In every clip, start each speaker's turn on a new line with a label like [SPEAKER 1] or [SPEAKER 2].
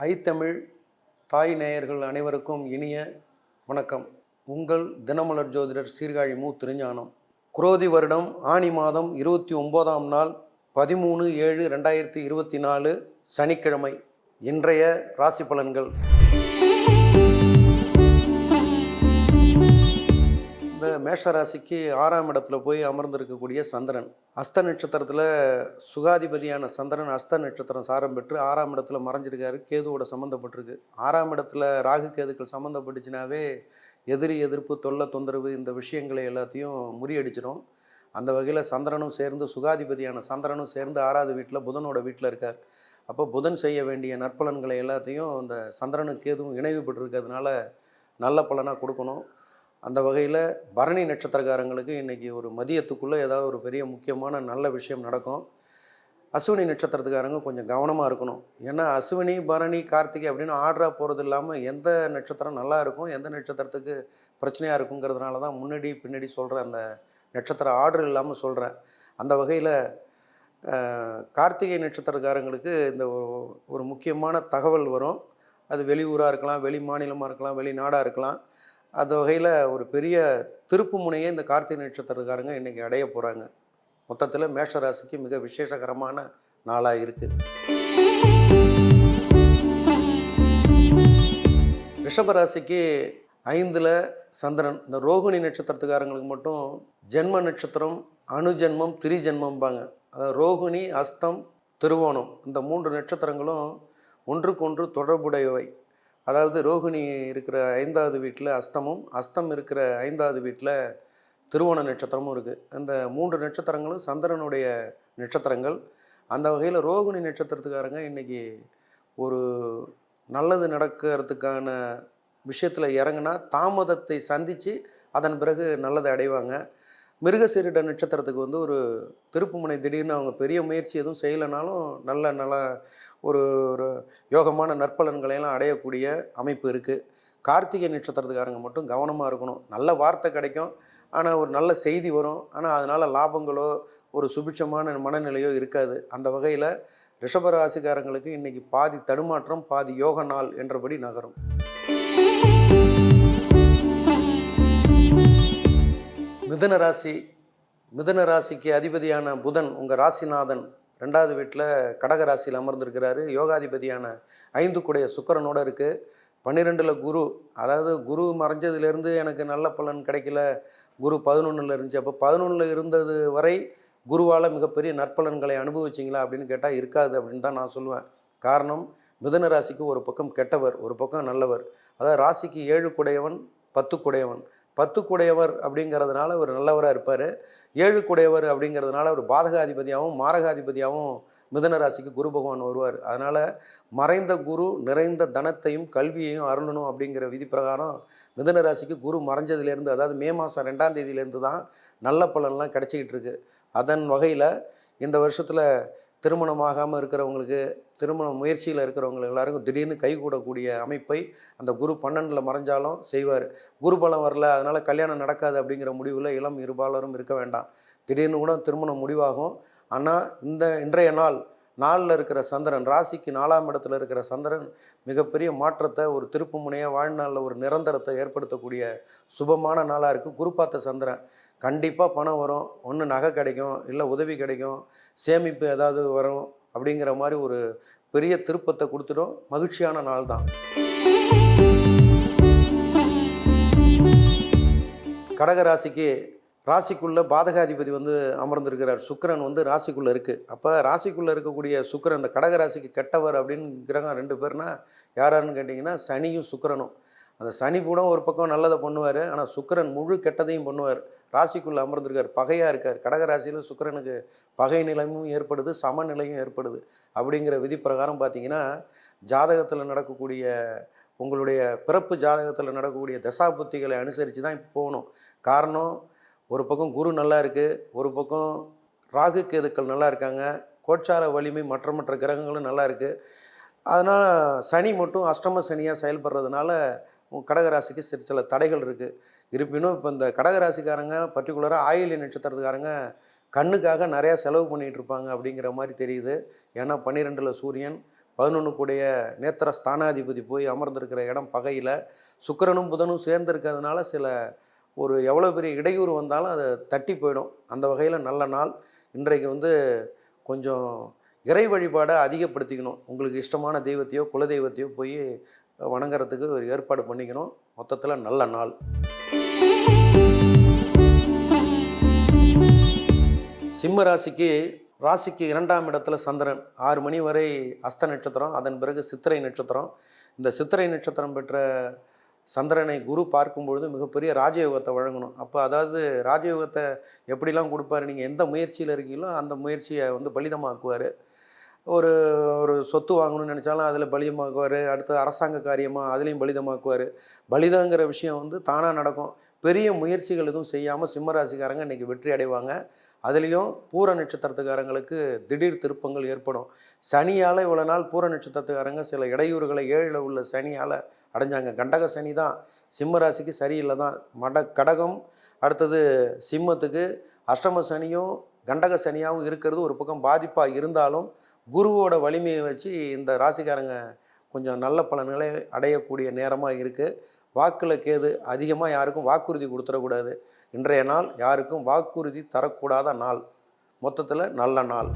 [SPEAKER 1] ஐத்தமிழ் தாய் நேயர்கள் அனைவருக்கும் இனிய வணக்கம். உங்கள் தினமலர் ஜோதிடர் சீர்காழி மு. திருஞானம். குரோதி வருடம் ஆனி மாதம் இருபத்தி ஒம்போதாம் நாள் பதிமூணு ஏழு ரெண்டாயிரத்தி இருபத்தி நாலு சனிக்கிழமை. இன்றைய ராசி பலன்கள். இந்த மேஷ ராசிக்கு ஆறாம் இடத்துல போய் அமர்ந்திருக்கக்கூடிய சந்திரன். அஸ்த நட்சத்திரத்தில் சுகாதிபதியான சந்திரன் அஸ்த நட்சத்திரம் சாரம் பெற்று ஆறாம் இடத்துல மறைஞ்சிருக்காரு. கேதுவோட சம்மந்தப்பட்டிருக்கு ஆறாம் இடத்துல ராகு கேதுக்கள் சம்மந்தப்பட்டுச்சுனாவே எதிரி எதிர்ப்பு தொல்லை தொந்தரவு இந்த விஷயங்களை எல்லாத்தையும் முறியடிச்சிடும் அந்த வகையில் சந்திரனும் சேர்ந்து சுகாதிபதியான சந்திரனும் சேர்ந்து ஆறாவது வீட்டில் புதனோட வீட்டில் இருக்கார். அப்போ புதன் செய்ய வேண்டிய நற்பலன்களை எல்லாத்தையும் அந்த சந்திரனும் கேதுவும் இணைவு இருக்கிறதுனால நல்ல பலனாக கொடுக்கணும். அந்த வகையில் பரணி நட்சத்திரக்காரங்களுக்கு இன்றைக்கி ஒரு மதியத்துக்குள்ளே ஏதாவது ஒரு பெரிய முக்கியமான நல்ல விஷயம் நடக்கும். அஸ்வினி நட்சத்திரத்துக்காரங்க கொஞ்சம் கவனமாக இருக்கணும். ஏன்னா அஸ்வினி பரணி கார்த்திகை அப்படின்னு ஆர்டராக போகிறது இல்லாமல் எந்த நட்சத்திரம் நல்லா இருக்கும் எந்த நட்சத்திரத்துக்கு பிரச்சனையாக இருக்குங்கிறதுனால தான் முன்னாடி பின்னாடி சொல்கிறேன் அந்த நட்சத்திர ஆர்டர் இல்லாமல் சொல்கிறேன் அந்த வகையில் கார்த்திகை நட்சத்திரக்காரங்களுக்கு இந்த ஒரு- ஒரு முக்கியமான தகவல் வரும். அது வெளியூராக இருக்கலாம் வெளி மாநிலமாக இருக்கலாம் வெளிநாடாக இருக்கலாம். அந்த வகையில் ஒரு பெரிய திருப்பு முனையை இந்த கார்த்திகை நட்சத்திரக்காரங்க இன்றைக்கி அடைய போகிறாங்க மொத்தத்தில் மேஷராசிக்கு மிக விசேஷகரமான நாளாக இருக்குது ரிஷபராசிக்கு ஐந்தில் சந்திரன். இந்த ரோகிணி நட்சத்திரத்துக்காரங்களுக்கு மட்டும் ஜென்ம நட்சத்திரம் அணுஜென்மம் திரிஜென்மம்பாங்க. அதாவது ரோகிணி அஸ்தம் திருவோணம். இந்த மூன்று நட்சத்திரங்களும் ஒன்றுக்கொன்று தொடர்புடையவை. அதாவது ரோகிணி இருக்கிற ஐந்தாவது வீட்டில் அஸ்தமும் அஸ்தம் இருக்கிற ஐந்தாவது வீட்டில் திருவோண நட்சத்திரமும் இருக்குது அந்த மூன்று நட்சத்திரங்களும் சந்திரனுடைய நட்சத்திரங்கள். அந்த வகையில் ரோகிணி நட்சத்திரத்துக்காரங்க இன்றைக்கி ஒரு நல்லது நடக்கிறதுக்கான விஷயத்தில் இறங்குனா தாமதத்தை சந்தித்து அதன் பிறகு நல்லதை அடைவாங்க. மிருகசீரிட நட்சத்திரத்துக்கு வந்து ஒரு திருப்புமுனை திடீர்னு அவங்க பெரிய முயற்சி எதுவும் செய்யலைனாலும் நல்ல நல்ல ஒரு ஒரு யோகமான நற்பலன்களையெல்லாம் அடையக்கூடிய அமைப்பு இருக்குது கார்த்திகை நட்சத்திரத்துக்காரங்க மட்டும் கவனமாக இருக்கணும். நல்ல வார்த்தை கிடைக்கும். ஆனால் ஒரு நல்ல செய்தி வரும். ஆனால் அதனால் லாபங்களோ ஒரு சுபிட்சமான மனநிலையோ இருக்காது. அந்த வகையில் ரிஷபராசிக்காரங்களுக்கு இன்றைக்கி பாதி தடுமாற்றம் பாதி யோக நாள் என்றபடி நகரும். மிதன ராசி மிதன ராசிக்கு அதிபதியான புதன் உங்கள் ராசிநாதன் ரெண்டாவது வீட்டில் கடக ராசியில் அமர்ந்திருக்கிறாரு. யோகாதிபதியான ஐந்து குடைய சுக்கிரனோட இருக்குது பன்னிரெண்டில் குரு அதாவது குரு மறைஞ்சதுலேருந்து எனக்கு நல்ல பலன் கிடைக்கல. குரு பதினொன்றில் இருந்துச்சு. அப்போ பதினொன்றில் இருந்தது வரை குருவால் மிகப்பெரிய நற்பலன்களை அனுபவிச்சிங்களா அப்படின்னு கேட்டால் இருக்காது அப்படின்னு தான் நான் சொல்லுவேன். காரணம் மிதன ராசிக்கு ஒரு பக்கம் கெட்டவர் ஒரு பக்கம் நல்லவர். அதாவது ராசிக்கு ஏழு குடையவன் பத்து குடையவன். பத்து குடையவர் அப்படிங்கிறதுனால ஒரு நல்லவராக இருப்பார். ஏழு குடையவர் அப்படிங்கிறதுனால ஒரு பாதகாதிபதியாகவும் மாரகாதிபதியாகவும் மிதனராசிக்கு குரு பகவான் வருவார். அதனால் மறைந்த குரு நிறைந்த தனத்தையும் கல்வியையும் அருளணும் அப்படிங்கிற விதி பிரகாரம் மிதனராசிக்கு குரு மறைஞ்சதுலேருந்து அதாவது மே மாதம் ரெண்டாம் தேதியிலேருந்து தான் நல்ல பலன்லாம் கிடச்சிக்கிட்டு இருக்கு. அதன் வகையில் இந்த வருஷத்தில் திருமணமாகாமல் இருக்கிறவங்களுக்கு திருமண முயற்சியில் இருக்கிறவங்க எல்லாருக்கும் திடீர்னு கைகூடக்கூடிய அமைப்பை அந்த குரு பன்னெண்டில் மறைஞ்சாலும் செய்வார். குரு பலம் வரல அதனால் கல்யாணம் நடக்காது அப்படிங்கிற முடிவில் இளம் இருபாலரும் இருக்க வேண்டாம். திடீர்னு கூட திருமணம் முடிவாகும். ஆனால் இந்த இன்றைய நாள் நாளில் இருக்கிற சந்திரன் ராசிக்கு நாலாம் இடத்துல இருக்கிற சந்திரன் மிகப்பெரிய மாற்றத்தை ஒரு திருப்பு முனையாக வாழ்நாளில் ஒரு நிரந்தரத்தை ஏற்படுத்தக்கூடிய சுபமான நாளாக இருக்குது குருப்பாத்த சந்திரன் கண்டிப்பாக பணம் வரும். ஒன்று நகை கிடைக்கும் இல்லை உதவி கிடைக்கும் சேமிப்பு ஏதாவது வரும் அப்படிங்கிற மாதிரி ஒரு பெரிய திருப்பத்தை கொடுத்துடும். மகிழ்ச்சியான நாள் தான். கடக ராசிக்கு ராசிக்குள்ளே பாதகாதிபதி வந்து அமர்ந்திருக்கிறார். சுக்கிரன் வந்து ராசிக்குள்ளே இருக்குது அப்போ ராசிக்குள்ளே இருக்கக்கூடிய சுக்கரன் இந்த கடக ராசிக்கு கெட்டவர் அப்படின்னு கிரகம் ரெண்டு பேர்னா யாராருன்னு கேட்டிங்கன்னா சனியும் சுக்கரனும். அந்த சனி கூட ஒரு பக்கம் நல்லதை பண்ணுவார். ஆனால் சுக்கரன் முழு கெட்டதையும் பண்ணுவார். ராசிக்குள்ளே அமர்ந்திருக்கார். பகையாக இருக்கார். கடக ராசியில் சுக்கரனுக்கு பகை நிலையும் ஏற்படுது சமநிலையும் ஏற்படுது. அப்படிங்கிற விதி பிரகாரம் பார்த்தீங்கன்னா ஜாதகத்தில் நடக்கக்கூடிய உங்களுடைய பிறப்பு ஜாதகத்தில் நடக்கக்கூடிய தசாபுத்திகளை அனுசரித்து தான் இப்போ போகணும். காரணம் ஒரு பக்கம் குரு நல்லா இருக்குது ஒரு பக்கம் ராகு கேதுக்கள் நல்லா இருக்காங்க கோச்சார வலிமை மற்ற மற்ற கிரகங்களும் நல்லா இருக்குது அதனால் சனி மட்டும் அஷ்டம சனியாக செயல்படுறதுனால கடகராசிக்கு சிறு சில தடைகள் இருக்குது இருப்பினும் இப்போ இந்த கடகராசிக்காரங்க பர்டிகுலராக ஆயிலி நட்சத்திரத்துக்காரங்க கண்ணுக்காக நிறையா செலவு பண்ணிகிட்டு இருப்பாங்க அப்படிங்கிற மாதிரி தெரியுது. ஏன்னா பன்னிரெண்டில் சூரியன் பதினொன்று நேத்திர ஸ்தானாதிபதி போய் அமர்ந்திருக்கிற இடம் பகையில். சுக்கிரனும் புதனும் சேர்ந்துருக்கிறதுனால சில ஒரு எவ்வளோ பெரிய இடையூறு வந்தாலும் அதை தட்டி போயிடும். அந்த வகையில் நல்ல நாள். இன்றைக்கு வந்து கொஞ்சம் இறை வழிபாடை அதிகப்படுத்திக்கணும். உங்களுக்கு இஷ்டமான தெய்வத்தையோ குலதெய்வத்தையோ போய் வணங்குறதுக்கு ஒரு ஏற்பாடு பண்ணிக்கணும். மொத்தத்தில் நல்ல நாள். சிம்ம ராசிக்கு ராசிக்கு இரண்டாம் இடத்துல சந்திரன். ஆறு மணி வரை அஸ்த நட்சத்திரம். அதன் பிறகு சித்திரை நட்சத்திரம். இந்த சித்திரை நட்சத்திரம் பெற்ற சந்திரனை குரு பார்க்கும்பொழுது மிகப்பெரிய ராஜயோகத்தை வழங்கணும். அப்போ அதாவது ராஜயோகத்தை எப்படிலாம் கொடுப்பாரு நீங்கள் எந்த முயற்சியில் இருக்கீங்களோ அந்த முயற்சியை வந்து பலிதமாக்குவார். ஒரு ஒரு சொத்து வாங்கணும்னு நினச்சாலும் அதில் பலிதமாக்குவார். அடுத்து அரசாங்க காரியமாக அதுலேயும் பலிதமாக்குவார். பலிதங்கிற விஷயம் வந்து தானாக நடக்கும். பெரிய முயற்சிகள் எதுவும் செய்யாமல் சிம்மராசிக்காரங்க இன்றைக்கி வெற்றி அடைவாங்க. அதுலேயும் பூர நட்சத்திரத்துக்காரங்களுக்கு திடீர் திருப்பங்கள் ஏற்படும். சனியால் இவ்வளோ நாள் பூர நட்சத்திரத்துக்காரங்க சில இடையூறுகளை ஏழில் உள்ள சனியால் அடைஞ்சாங்க. கண்டக சனி தான். சிம்மராசிக்கு சரியில்லை தான். மட கடகம் அடுத்தது சிம்மத்துக்கு அஷ்டம சனியும் கண்டக சனியாகவும் இருக்கிறது. ஒரு பக்கம் பாதிப்பாக இருந்தாலும் குருவோட வலிமையை வச்சு இந்த ராசிக்காரங்க கொஞ்சம் நல்ல பலன்களை அடையக்கூடிய நேரமாக இருக்குது வாக்கில் கேது அதிகமாக யாருக்கும் வாக்குறுதி கொடுத்துடக்கூடாது. இன்றைய நாள் யாருக்கும் வாக்குறுதி தரக்கூடாத நாள். மொத்தத்தில் நல்ல நாள்.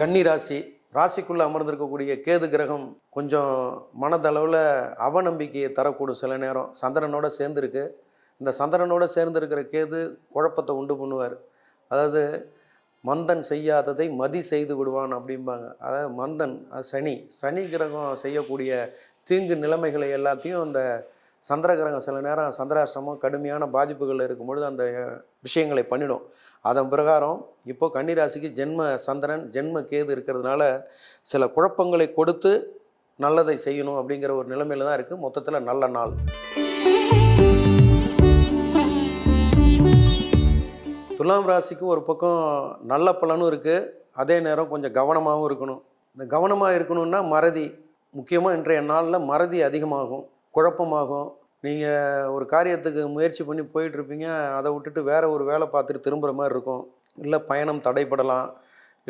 [SPEAKER 1] கன்னி ராசி ராசிக்குள்ளே அமர்ந்திருக்கக்கூடிய கேது கிரகம் கொஞ்சம் மனதளவில் அவநம்பிக்கையை தரக்கூடும் சில நேரம். சந்திரனோட சேர்ந்துருக்கு. இந்த சந்திரனோட சேர்ந்துருக்கிற கேது குழப்பத்தை உண்டு பண்ணுவார். அதாவது மந்தன் செய்யாததை மதி செய்து விடுவான் அப்படிம்பாங்க. அதாவது மந்தன் சனி. சனி கிரகம் செய்யக்கூடிய தீங்கு நிலைமைகளை எல்லாத்தையும் அந்த சந்திர கிரகம் சில நேரம் சந்திராஷ்டிரமம் கடுமையான பாதிப்புகள் இருக்கும்பொழுது அந்த விஷயங்களை பண்ணிடும். அதன் பிரகாரம் இப்போ கன்னிராசிக்கு ஜென்ம சந்திரன் ஜென்ம கேது இருக்கிறதுனால சில குழப்பங்களை கொடுத்து நல்லதை செய்யணும் அப்படிங்கிற ஒரு நிலைமையில தான் இருக்குது மொத்தத்தில் நல்ல நாள். துலாம் ராசிக்கு ஒரு பக்கம் நல்ல பலனும் இருக்குது அதே நேரம் கொஞ்சம் கவனமாகவும் இருக்கணும். இந்த கவனமாக இருக்கணும்னா மறதி. முக்கியமாக இன்றைய நாளில் மறதி அதிகமாகும். குழப்பமாகும். நீங்கள் ஒரு காரியத்துக்கு முயற்சி பண்ணி போயிட்டுருப்பீங்க. அதை விட்டுட்டு வேற ஒரு வேலை பார்த்துட்டு திரும்புகிற மாதிரி இருக்கும். இல்லை பயணம் தடைப்படலாம்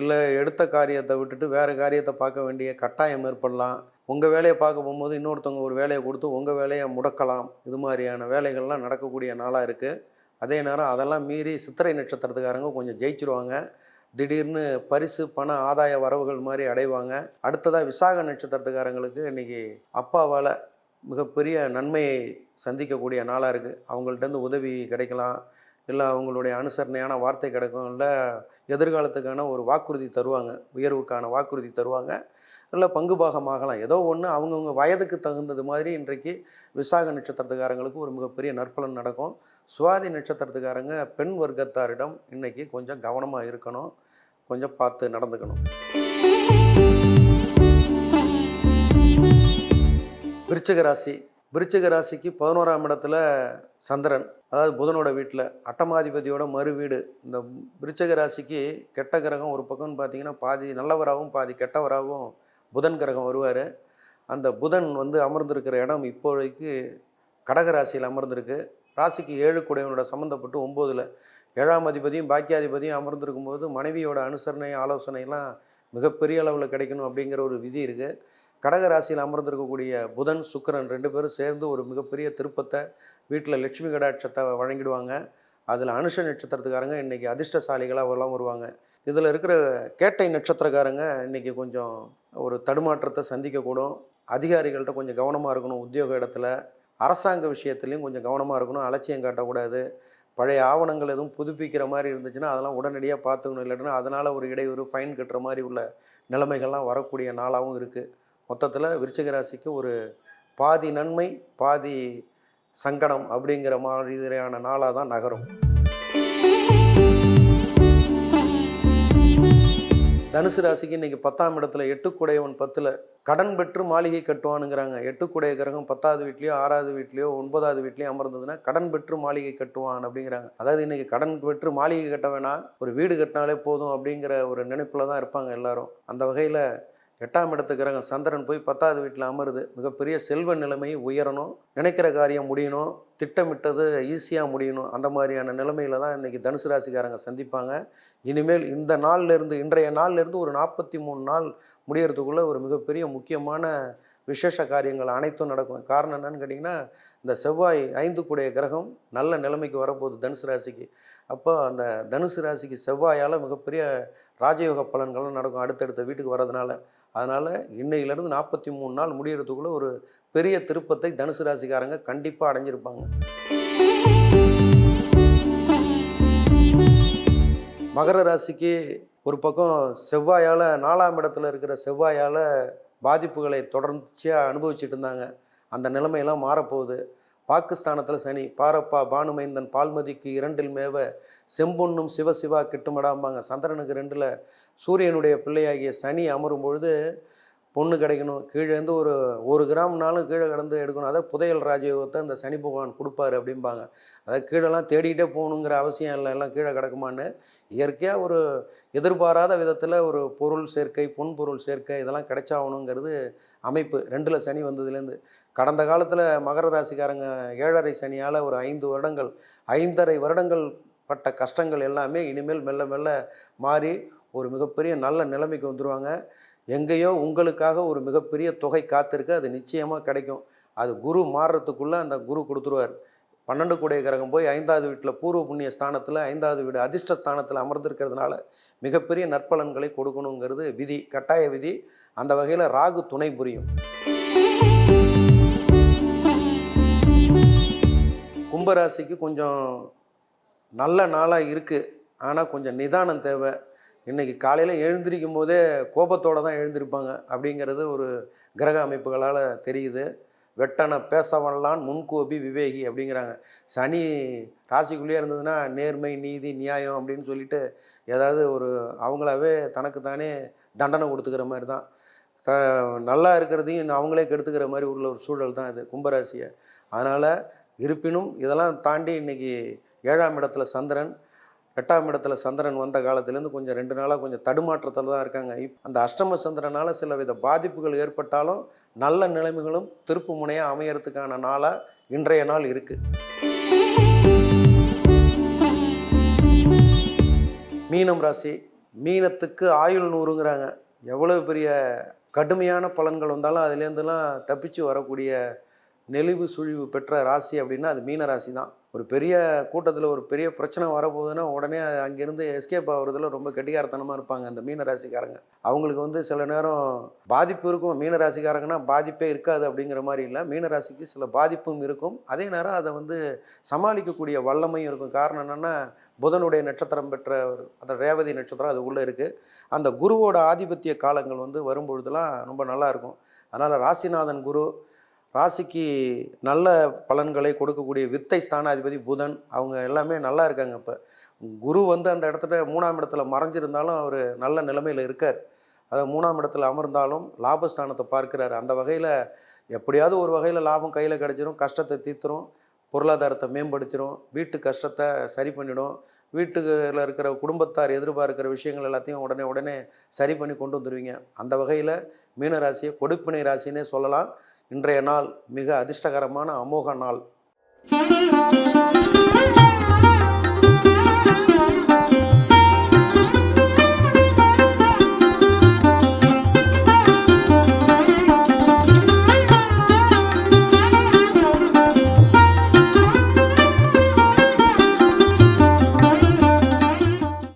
[SPEAKER 1] இல்லை எடுத்த காரியத்தை விட்டுட்டு வேறு காரியத்தை பார்க்க வேண்டிய கட்டாயம் ஏற்படலாம். உங்கள் வேலையை பார்க்க போகும்போது இன்னொருத்தவங்க ஒரு வேலையை கொடுத்து உங்கள் வேலையை முடக்கலாம். இது மாதிரியான வேலைகள்லாம் நடக்கக்கூடிய நாளாக இருக்குது அதே நேரம் அதெல்லாம் மீறி சித்திரை நட்சத்திரத்துக்காரங்க கொஞ்சம் ஜெயிச்சிருவாங்க. திடீர்னு பரிசு பண ஆதாய வரவுகள் மாதிரி அடைவாங்க. அடுத்ததாக விசாக நட்சத்திரத்துக்காரங்களுக்கு இன்றைக்கி அப்பாவால் மிகப்பெரிய நன்மையை சந்திக்கக்கூடிய நாளாக இருக்குது அவங்கள்ட்டேருந்து உதவி கிடைக்கலாம். இல்லை அவங்களுடைய அனுசரணையான வார்த்தை கிடைக்கும். இல்லை எதிர்காலத்துக்கான ஒரு வாக்குறுதி தருவாங்க. உயர்வுக்கான வாக்குறுதி தருவாங்க. இல்லை பங்கு பாகமாகலாம். ஏதோ ஒன்று அவங்கவுங்க வயதுக்கு தகுந்தது மாதிரி இன்றைக்கு விசாக நட்சத்திரத்துக்காரங்களுக்கு ஒரு மிகப்பெரிய நற்பலன் நடக்கும். சுவாதி நட்சத்திரத்துக்காரங்க பெண் வர்க்கத்தாரிடம் இன்னைக்கு கொஞ்சம் கவனமாக இருக்கணும். கொஞ்சம் பார்த்து நடந்துக்கணும். விருச்சிக ராசி. விருச்சிக ராசிக்கு பதினோராம் இடத்துல சந்திரன். அதாவது புதனோட வீட்டில் அட்டமாதிபதியோட மறு வீடு. இந்த விருச்சிக ராசிக்கு கெட்ட கிரகம் ஒரு பக்கம்னு பார்த்தீங்கன்னா பாதி நல்லவராகவும் பாதி கெட்டவராகவும் புதன் கிரகம் வருவார். அந்த புதன் வந்து அமர்ந்திருக்கிற இடம் இப்போதைக்கு கடகராசியில் அமர்ந்திருக்கு. ராசிக்கு ஏழு குடையவனோட சம்மந்தப்பட்டு ஒம்போதில் ஏழாம் அதிபதியும் பாக்கியாதிபதியும் அமர்ந்திருக்கும் போது மனைவியோட அனுசரணை ஆலோசனைலாம் மிகப்பெரிய அளவில் கிடைக்கணும் அப்படிங்கிற ஒரு விதி இருக்குது கடக ராசியில் அமர்ந்திருக்கக்கூடிய புதன் சுக்கிரன் ரெண்டு பேரும் சேர்ந்து ஒரு மிகப்பெரிய திருப்பத்தை வீட்டில் லட்சுமி கடாட்சத்தை வழங்கிடுவாங்க. அதில் அனுஷ நட்சத்திரத்துக்காரங்க இன்றைக்கி அதிர்ஷ்டசாலிகளாக எல்லாம் வருவாங்க. இதில் இருக்கிற கேட்டை நட்சத்திரக்காரங்க இன்றைக்கி கொஞ்சம் ஒரு தடுமாற்றத்தை சந்திக்கக்கூடும். அதிகாரிகள்கிட்ட கொஞ்சம் கவனமாக இருக்கணும் உத்தியோக இடத்துல. அரசாங்க விஷயத்துலையும் கொஞ்சம் கவனமாக இருக்கணும். அலட்சியம் காட்டக்கூடாது. பழைய ஆவணங்கள் எதுவும் புதுப்பிக்கிற மாதிரி இருந்துச்சுன்னா அதெல்லாம் உடனடியாக பார்த்துக்கணும். இல்லைன்னா அதனால் ஒரு இடையூறு ஃபைன் கட்டுற மாதிரி உள்ள நிலைமைகள்லாம் வரக்கூடிய நாளாகவும் இருக்குது மொத்தத்தில் விருச்சிக ராசிக்கு ஒரு பாதி நன்மை பாதி சங்கடம் அப்படிங்கிற மாதிரியான நாளாக தான் நகரும். தனுசு ராசிக்கு இன்னைக்கு பத்தாம் இடத்துல எட்டுக்குடையவன் பத்தில் கடன் பெற்று மாளிகை கட்டுவானுங்கிறாங்க. எட்டுக்குடைய கிரகம் பத்தாவது வீட்லேயோ ஆறாவது வீட்லேயோ ஒன்பதாவது வீட்லேயோ அமர்ந்ததுன்னா கடன் பெற்று மாளிகை கட்டுவான் அப்படிங்கிறாங்க. அதாவது இன்னைக்கு கடன் பெற்று மாளிகை கட்ட வேணாம் ஒரு வீடு கட்டினாலே போதும் அப்படிங்கிற ஒரு நினைப்பில் தான் இருப்பாங்க எல்லாரும். அந்த வகையில் எட்டாம் இடத்து கிரகம் சந்திரன் போய் பத்தாவது வீட்டில் அமருது. மிகப்பெரிய செல்வ நிலைமை உயரணும். நினைக்கிற காரியம் முடியணும். திட்டமிட்டது ஈஸியாக முடியணும். அந்த மாதிரியான நிலைமையில தான் இன்றைக்கி தனுசு ராசிக்காரங்க சந்திப்பாங்க. இனிமேல் இந்த நாள்லேருந்து இன்றைய நாள்லேருந்து ஒரு நாற்பத்தி மூணு நாள் முடியறதுக்குள்ளே ஒரு மிகப்பெரிய முக்கியமான விசேஷ காரியங்கள் அனைத்தும் நடக்கும். காரணம் என்னன்னு கேட்டிங்கன்னா இந்த செவ்வாய் ஐந்து கூடிய கிரகம் நல்ல நிலைமைக்கு வரப்போகுது தனுசு ராசிக்கு. அப்போ அந்த தனுசு ராசிக்கு செவ்வாயால் மிகப்பெரிய ராஜயோக பலன்களும் நடக்கும். அடுத்தடுத்த வீட்டுக்கு வர்றதுனால. அதனால் இன்னையிலேருந்து நாற்பத்தி மூணு நாள் முடியறதுக்குள்ளே ஒரு பெரிய திருப்பத்தை தனுசு ராசிக்காரங்க கண்டிப்பாக அடைஞ்சிருப்பாங்க. மகர ராசிக்கு ஒரு பக்கம் செவ்வாயால் நாலாம் இடத்துல இருக்கிற செவ்வாயால் பாதிப்புகளை தொடர்ச்சியாக அனுபவிச்சுட்டு இருந்தாங்க. அந்த நிலைமையெல்லாம் மாறப்போகுது. பாகிஸ்தானத்தில் சனி பாரப்பா பானுமைந்தன் பால்மதிக்கு இரண்டில் மேவ செம்பொன்னும் சிவசிவா கிட்டுமடாம்பாங்க. சந்திரனுக்கு ரெண்டில் சூரியனுடைய பிள்ளையாகிய சனி அமரும் பொழுது பொண்ணு கிடைக்கணும். கீழே இருந்து ஒரு ஒரு கிராம்னாலும் கீழே கடந்து எடுக்கணும். அதை புதையல் ராஜயோகத்தை அந்த சனி பகவான் கொடுப்பாரு அப்படிம்பாங்க. அதாவது கீழெல்லாம் தேடிகிட்டே போகணுங்கிற அவசியம் இல்லை. எல்லாம் கீழே கிடக்குமான்னு இயற்கையாக ஒரு எதிர்பாராத விதத்தில் ஒரு பொருள் சேர்க்கை பொன் பொருள் சேர்க்கை இதெல்லாம் கிடைச்சாகணுங்கிறது அமைப்பு. ரெண்டில் சனி வந்ததுலேருந்து கடந்த காலத்தில் மகர ராசிக்காரங்க ஏழரை சனியால் ஒரு ஐந்து வருடங்கள் ஐந்தரை வருடங்கள் பட்ட கஷ்டங்கள் எல்லாமே இனிமேல் மெல்ல மெல்ல மாறி ஒரு மிகப்பெரிய நல்ல நிலைமைக்கு வந்துடுவாங்க எங்கேயோ உங்களுக்காக ஒரு மிகப்பெரிய தொகை காத்திருக்கு. அது நிச்சயமாக கிடைக்கும். அது குரு மாறுறதுக்குள்ளே அந்த குரு கொடுத்துருவார். பன்னெண்டு கூடைய கிரகம் போய் ஐந்தாவது வீட்டில் பூர்வ புண்ணிய ஸ்தானத்தில் ஐந்தாவது வீடு அதிர்ஷ்ட ஸ்தானத்தில் அமர்ந்திருக்கிறதுனால மிகப்பெரிய நற்பலன்களை கொடுக்கணுங்கிறது விதி கட்டாய விதி. அந்த வகையில் ராகு துணை புரியும். கும்பராசிக்கு கொஞ்சம் நல்ல நாளாக இருக்குது ஆனால் கொஞ்சம் நிதானம் தேவை. இன்றைக்கி காலையில் எழுந்திருக்கும் போதே கோபத்தோடு தான் எழுந்திருப்பாங்க அப்படிங்கிறது ஒரு கிரக அமைப்புகளால் தெரியுது. வெட்டன பேசவல்லான் முன்கோபி விவேகி அப்படிங்கிறாங்க. சனி ராசிக்குள்ளேயே இருந்ததுன்னா நேர்மை நீதி நியாயம் அப்படின்னு சொல்லிட்டு ஏதாவது ஒரு அவங்களாவே தனக்கு தானே தண்டனை கொடுத்துக்கிற மாதிரி தான். நல்லா இருக்கிறதையும் அவங்களே கெடுத்துக்கிற மாதிரி உள்ள ஒரு சூழல் தான் இது கும்பராசியை. அதனால் இருப்பினும் இதெல்லாம் தாண்டி இன்றைக்கி ஏழாம் இடத்துல சந்திரன் எட்டாம் இடத்துல சந்திரன் வந்த காலத்துலேருந்து கொஞ்சம் ரெண்டு நாளாக கொஞ்சம் தடுமாற்றத்தில் தான் இருக்காங்க. இப் அந்த அஷ்டம சந்திரனால் சில வித பாதிப்புகள் ஏற்பட்டாலும் நல்ல நிலைமைகளும் திருப்பு முனையாக அமையறதுக்கான நாளாக இன்றைய நாள் இருக்குது மீனம் ராசி மீனத்துக்கு ஆயுள் நூறுங்கிறாங்க. எவ்வளோ பெரிய கடுமையான பலன்கள் வந்தாலும் அதுலேருந்துலாம் தப்பிச்சு வரக்கூடிய நெளிவு சுழிவு பெற்ற ராசி அப்படின்னா அது மீன ராசி தான். ஒரு பெரிய கூட்டத்தில் ஒரு பெரிய பிரச்சனை வரப்போகுதுன்னா உடனே அங்கேருந்து எஸ்கேப் ஆகுறதுல ரொம்ப கெட்டிகாரத்தனமாக இருப்பாங்க அந்த மீன ராசிக்காரங்க. அவங்களுக்கு வந்து சில நேரம் பாதிப்பு இருக்கும். மீன ராசிக்காரங்கன்னா பாதிப்பே இருக்காது அப்படிங்கிற மாதிரி இல்லை. மீன ராசிக்கு சில பாதிப்பும் இருக்கும். அதே நேரம் அதை வந்து சமாளிக்கக்கூடிய வல்லமையும் இருக்கும். காரணம் என்னென்னா புதனுடைய நட்சத்திரம் பெற்ற ஒரு அந்த ரேவதி நட்சத்திரம் அது உள்ளே இருக்குது அந்த குருவோட ஆதிபத்திய காலங்கள் வந்து வரும்பொழுதுலாம் ரொம்ப நல்லா இருக்கும். அதனால் ராசிநாதன் குரு ராசிக்கு நல்ல பலன்களை கொடுக்கக்கூடிய வித்தை ஸ்தானாதிபதி புதன் அவங்க எல்லாமே நல்லா இருக்காங்க இப்போ. குரு வந்து அந்த இடத்துல மூணாம் இடத்துல மறைஞ்சிருந்தாலும் அவர் நல்ல நிலைமையில் இருக்கார். அதை மூணாம் இடத்துல அமர்ந்தாலும் லாபஸ்தானத்தை பார்க்குறாரு. அந்த வகையில் எப்படியாவது ஒரு வகையில் லாபம் கையில் கிடச்சிரும் கஷ்டத்தை தீர்த்துரும் பொருளாதாரத்தை மேம்படுத்திடும் வீட்டு கஷ்டத்தை சரி பண்ணிடும். வீட்டுல இருக்கிற குடும்பத்தார் எதிர்பார்க்கிற விஷயங்கள் எல்லாத்தையும் உடனே உடனே சரி பண்ணி கொண்டு வந்துடுவீங்க அந்த வகையில் மீன ராசியை கொடுப்பினை ராசினே சொல்லலாம். இன்றைய நாள் மிக அதிர்ஷ்டகரமான அமோக நாள்.